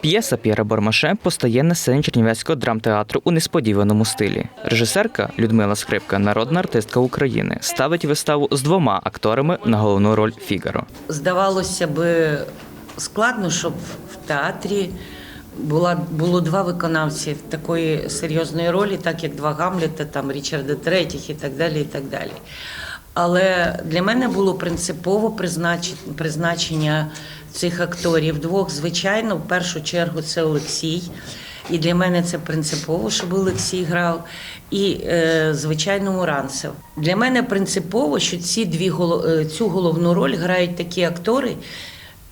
П'єса П'єра Бормаше постає на сцені Чернівецького драмтеатру у несподіваному стилі. Режисерка Людмила Скрипка, народна артистка України, ставить виставу з двома акторами на головну роль Фігаро. Здавалося би, складно, щоб в театрі була, було два виконавці такої серйозної ролі, так як два Гамлета, там Річарда Третіх і так далі. і так далі. Але для мене було принципово призначення цих акторів двох. Звичайно, в першу чергу це Олексій. І для мене це принципово, щоб Олексій грав, і е, звичайно Муранцев. Для мене принципово, що ці дві е, цю головну роль грають такі актори,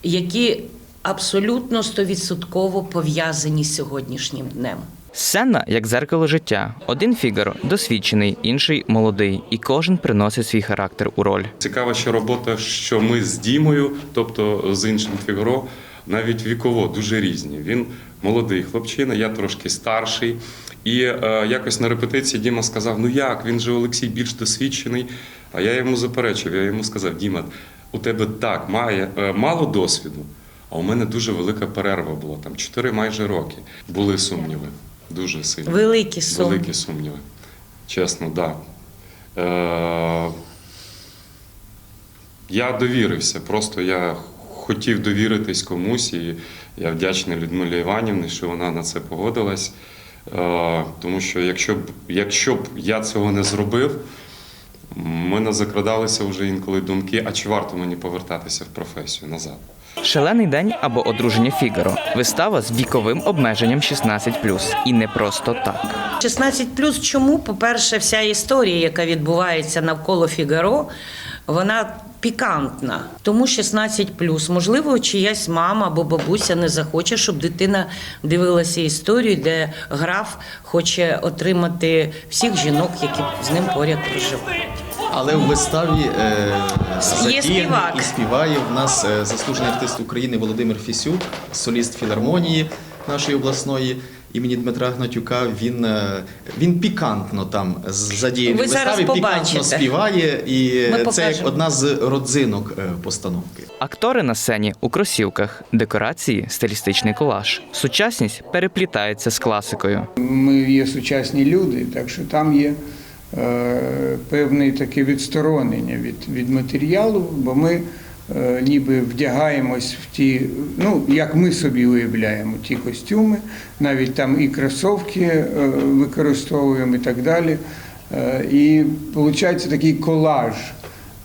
які абсолютно стовідсотково пов'язані з сьогоднішнім днем. Сцена як зеркало життя. Один Фігаро досвідчений, інший молодий, і кожен приносить свій характер у роль. Цікава ще робота, що ми з Дімою, тобто з іншим Фігаро, навіть віково дуже різні. Він молодий хлопчина, я трошки старший. І е, якось на репетиції Діма сказав: Ну як, він же Олексій більш досвідчений. А я йому заперечив, я йому сказав: Діма, у тебе так має, е, мало досвіду, а у мене дуже велика перерва була, там 4 майже роки. Були сумніви, дуже сильні. Великі сумніви. Великі сумніви. Чесно, так. Да. Е, я довірився, просто я хотів довіритись комусь, і я вдячний Людмилі Іванівні, що вона на це погодилась. Е, тому що якщо б, якщо б я цього не зробив, в мене закрадалися вже інколи думки, а чи варто мені повертатися в професію назад? Шалений день або одруження Фігаро. Вистава з віковим обмеженням 16+. І не просто так. 16 плюс чому? По-перше, вся історія, яка відбувається навколо Фігаро, вона пікантна. Тому 16 плюс. Можливо, чиясь мама або бабуся не захоче, щоб дитина дивилася історію, де граф хоче отримати всіх жінок, які з ним поряд проживають. Але в виставі е, співак. і співає в нас е, заслужений артист України Володимир Фісюк, соліст філармонії нашої обласної імені Дмитра Гнатюка. Він, е, він пікантно там з- задіяний Ви зараз виставі, пікантно співає, і Ми це як одна з родзинок е, постановки. Актори на сцені у кросівках, декорації, стилістичний колаж. Сучасність переплітається з класикою. Ми є сучасні люди, так що там є е, певне таке відсторонення від, від матеріалу, бо ми е, ніби вдягаємось в ті, ну як ми собі уявляємо ті костюми, навіть там і кросовки е, використовуємо і так далі. Е, і виходить такий колаж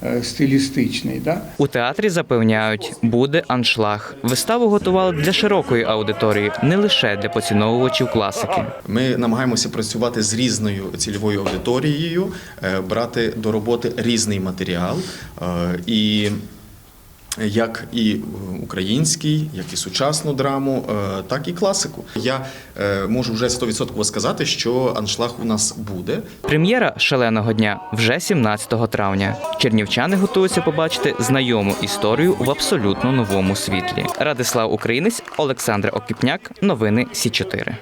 е, стилістичний. Да? У театрі запевняють, буде аншлаг. Виставу готували для широкої аудиторії, не лише для поціновувачів класики. Ми намагаємося працювати з різною цільовою аудиторією, е, брати до роботи різний матеріал. е, І як і український, як і сучасну драму, е, так і класику. Я е, можу вже 100% сказати, що аншлаг у нас буде. Прем'єра шаленого дня вже 17 травня. Чернівчани готуються побачити знайому історію в абсолютно новому світлі. Радислав Українець, Олександр Окіпняк. Новини Сі 4